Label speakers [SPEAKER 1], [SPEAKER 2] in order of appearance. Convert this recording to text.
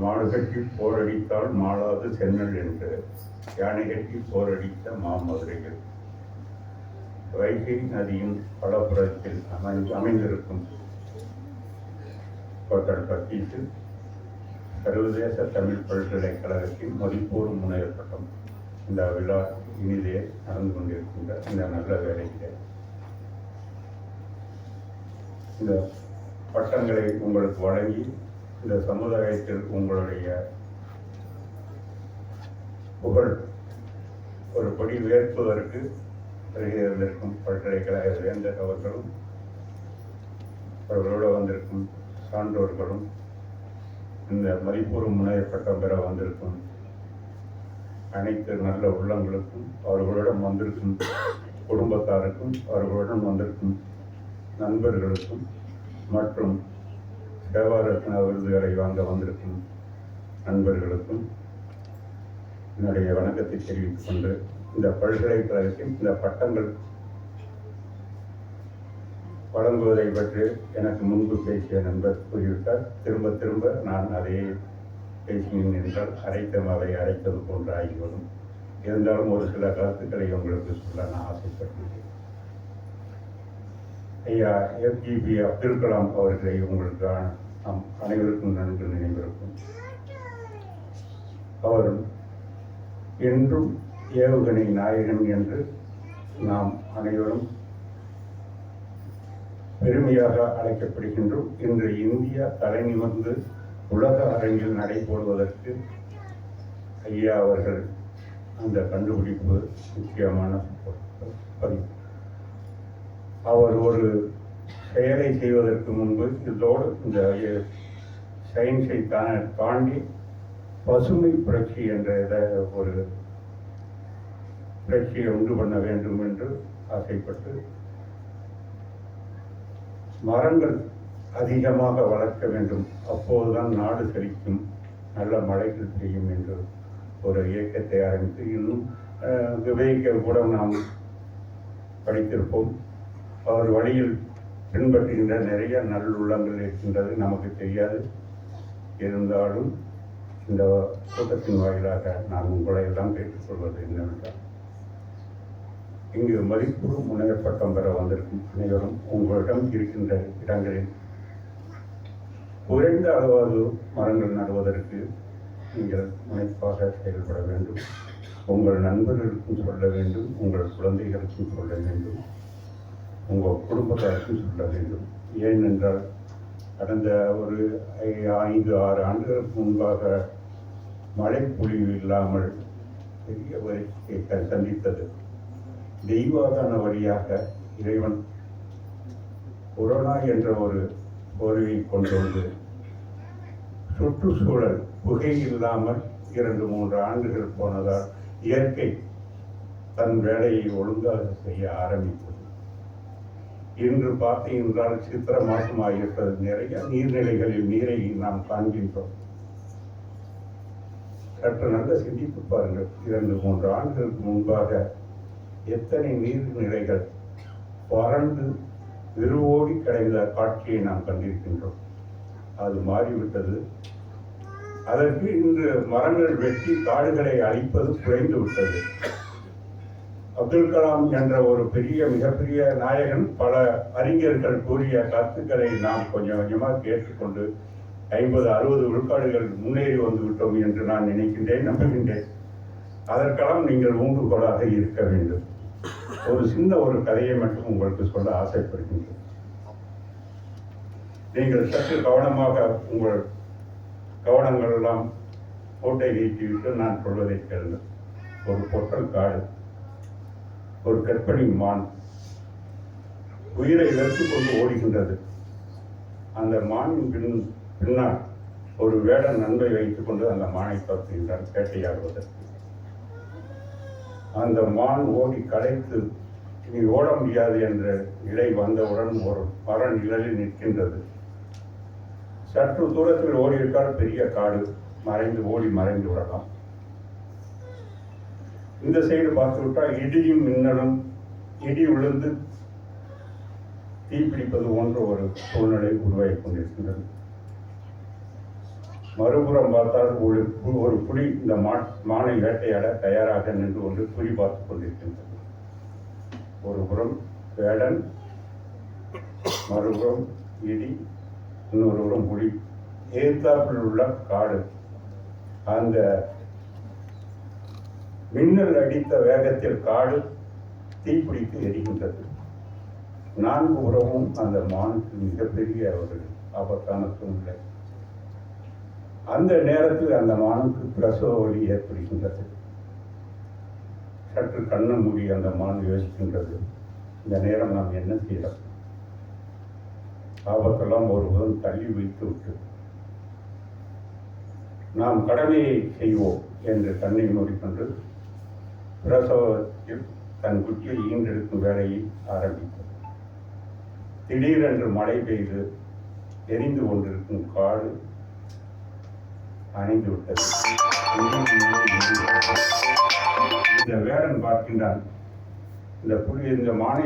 [SPEAKER 1] மாடு கட்டி போரடித்தால் மாளாது சென்னல் என்று யானை கட்டி போரடித்த மாமதுரைகள். வைகை நதியின் பலப்புறத்தில் அமை அமைந்திருக்கும் ஹோட்டல் பத்தீட்டு சர்வதேச தமிழ் பல்கலைக்கழகத்தின் மதிப்பூர் முனைவர் பட்டம் இந்த விழா இனிதே நடந்து கொண்டிருக்கின்ற இந்த நல்ல வேலையிலே இந்த பட்டங்களை உங்களுக்கு வழங்கி இந்த சமுதாயத்தில் உங்களுடைய புகழ் ஒரு படி உயர்த்துவதற்கு வருகிறந்திருக்கும் பல்கலைக்கழக வேந்தர் அவர்களும் அவர்களோடு வந்திருக்கும் சான்றோர்களும் இந்த மதிப்பூர் முனைய பட்டம் பெற வந்திருக்கும் அனைத்து நல்ல உள்ளங்களுக்கும் அவர்களுடன் வந்திருக்கும் குடும்பத்தாருக்கும் அவர்களுடன் வந்திருக்கும் நண்பர்களுக்கும் மற்றும் சேவாரத்ன விருதுகளை வாங்க வந்திருக்கும் நண்பர்களுக்கும் என்னுடைய வணக்கத்தை தெரிவித்துக் கொண்டு இந்த பல்கலைக்கழகத்தில் இந்த பட்டங்கள் வழங்குவதை பற்றி எனக்கு முன்பு பேசிய நண்பர் கூறிவிட்டார். திரும்ப திரும்ப நான் அதையே பேசினேன் என்றால் அரைத்தம் அதை அரைத்தது போன்று ஆகிவிடும் இருந்தாலும் ஒரு சில கருத்துக்களை உங்களுக்கு சொல்ல நான் ஆசைப்படுகிறேன். ஐயா எஃப்ஜிபி அப்துல் கலாம் அவர்களை உங்களுக்கு நாம் அனைவருக்கும் நன்கு நினைவிருக்கும். அவரும் என்றும் ஏவுகணை நாயகன் என்று நாம் அனைவரும் பெருமையாக அழைக்கப்படுகின்றோம். இன்று இந்தியா தலைநிமிர்ந்து உலக அரங்கில் நடைபோடுவதற்கு ஐயா அவர்கள் அந்த கண்டுபிடிப்பு முக்கியமான பதிவு. அவர் ஒரு செயலை செய்வதற்கு முன்பு இதோடு இந்த சயின்ஸை தா தாண்டி பசுமை புரட்சி என்ற இதை ஒரு புரட்சியை உண்டு பண்ண வேண்டும் என்று ஆசைப்பட்டு மரங்கள் அதிகமாக வளர்க்க வேண்டும். அப்போதுதான் நாடு செழிக்கும் நல்ல மழைகள் செய்யும் என்று ஒரு இயக்கத்தை ஆரம்பித்து இன்னும் விவேக கூட நாம் படித்திருப்போம். அவர் வழியில் பின்பற்றுகின்ற நிறைய நல்லுள்ளங்கள் இருக்கின்றது நமக்கு தெரியாது. இருந்தாலும் இந்த கூட்டத்தின் வாயிலாக நான் உங்களை எல்லாம் கேட்டுக்கொள்வது என்னவென்றால் இங்கு மதிப்பு முனைவர் பட்டம் பெற வந்திருக்கும் அனைவரும் உங்களிடம் இருக்கின்ற இடங்களில் குறைந்த அளவாவது மரங்கள் நடுவதற்கு நீங்கள் முனைப்பாக செயல்பட வேண்டும். உங்கள் நண்பர்களுக்கும் சொல்ல வேண்டும் உங்கள் குழந்தைகளுக்கும் சொல்ல வேண்டும். உங்கள் குடும்பத்தாருக்கும் சொல்ல வேண்டும். ஏனென்றால் கடந்த ஒரு ஐ- ஐந்து ஆறு ஆண்டுகளுக்கு முன்பாக மழை பொழிவு இல்லாமல் பெரிய வரிசையை சந்தித்தது. தெய்வாதான வழியாக இறைவன் கொரோனா என்ற ஒரு போர்வை கொண்டு வந்து சுற்றுச்சூழல் புகை இல்லாமல் இரண்டு மூன்று ஆண்டுகள் போனதால் இயற்கை தன் வேலையை ஒழுங்காக செய்ய ஆரம்பித்தது. இன்று பார்த்தீங்கன்றால் சித்திர மாசமாகிவிட்டது. நிறைய நீர்நிலைகளில் நீரை நாம் காண்கின்றோம். சற்று நல்ல சிந்தித்து பாருங்கள். இரண்டு மூன்று ஆண்டுகளுக்கு முன்பாக எத்தனை நீர்நிலைகள் வறண்டு விருவோடி கிடைந்த காட்சியை நாம் கண்டிருக்கின்றோம். அது மாறிவிட்டது. அதற்கு இன்று மரங்கள் வெட்டி காடுகளை அழிப்பது குறைந்து விட்டது அப்துல் கலாம் என்ற ஒரு பெரிய மிகப்பெரிய நாயகன் பல அறிஞர்கள் கூறிய கருத்துக்களை நாம் கொஞ்சம் கொஞ்சமாக கேட்டுக்கொண்டு ஐம்பது அறுபது விழுக்காடுகள் முன்னேறி வந்து விட்டோம் என்று நான் நினைக்கின்றேன் நம்புகின்றேன். அதற்கெல்லாம் நீங்கள் ஊன்றுகோலாக இருக்க வேண்டும். ஒரு சின்ன ஒரு கதையை மட்டும் உங்களுக்கு சொல்ல ஆசைப்படுகின்றேன். நீங்கள் சற்று கவனமாக உங்கள் கவனங்கள் எல்லாம் கோட்டை நீட்டிவிட்டு நான் சொல்வதை கேளுங்கள். ஒரு பொட்டல் காடு. ஒரு கற்பனை மான் உயிரை இழந்து கொண்டு ஓடுகின்றது அந்த மானின் பின் பின்னால் ஒரு வேட நன்மை வைத்துக் கொண்டு அந்த மானை துரத்துகின்றான் வேட்டையாடுவதற்கு அந்த மான் ஓடி களைத்து நீ ஓட முடியாது என்ற நிலை வந்தவுடன் ஒரு மர நிழலில் நிற்கின்றது. சற்று தூரத்தில் ஓடிவிட்டால் பெரிய காடு மறைந்து ஓடி மறைந்து விடலாம் இந்த சைடு பார்த்து விட்டால் இடியும் மின்னலும் இடி விழுந்து தீப்பிடிப்பது போன்ற ஒரு சூழ்நிலை உருவாகி கொண்டிருக்கின்றது. மறுபுறம் பார்த்தால் ஒரு ஒரு புலி இந்த மா மானை வேட்டையாட தயாராக நின்று கொண்டு புலி பார்த்து கொண்டிருக்கின்றது. ஒரு புறம் வேடன் மறுபுறம் இடி இன்னொரு புறம் புலி. ஏத்தாப்பில் உள்ள காடு. அந்த மின்னல் அடித்த வேகத்தில் காடு தீப்பிடித்து எரிகின்றது. நான்கு உறவும் அந்த மானுக்கு மிகப்பெரிய ஒரு ஆபத்தான சூழ்நிலை அந்த நேரத்தில் அந்த மானுக்கு பிரசவ வலி ஏற்படுகின்றது. சற்று கண்ணை மூடி அந்த மான் யோசிக்கின்றது இந்த நேரம் நாம் என்ன செய்யலாம்? ஆபத்தெல்லாம் ஒருபுறம் தள்ளி வைத்து விட்டு நாம் கடமையை செய்வோம் என்று தன்னை மூடிக்கொண்டு பிரசவத்தில் தன் குச்சியை ஈன்றெடுக்கும் வேலையை ஆரம்பித்தது திடீரென்று மழை பெய்து எரிந்து கொண்டிருக்கும் காடு அணைந்து விட்டது. இந்த வேடன் பார்க்கின்றான் இந்த புலி இந்த மானை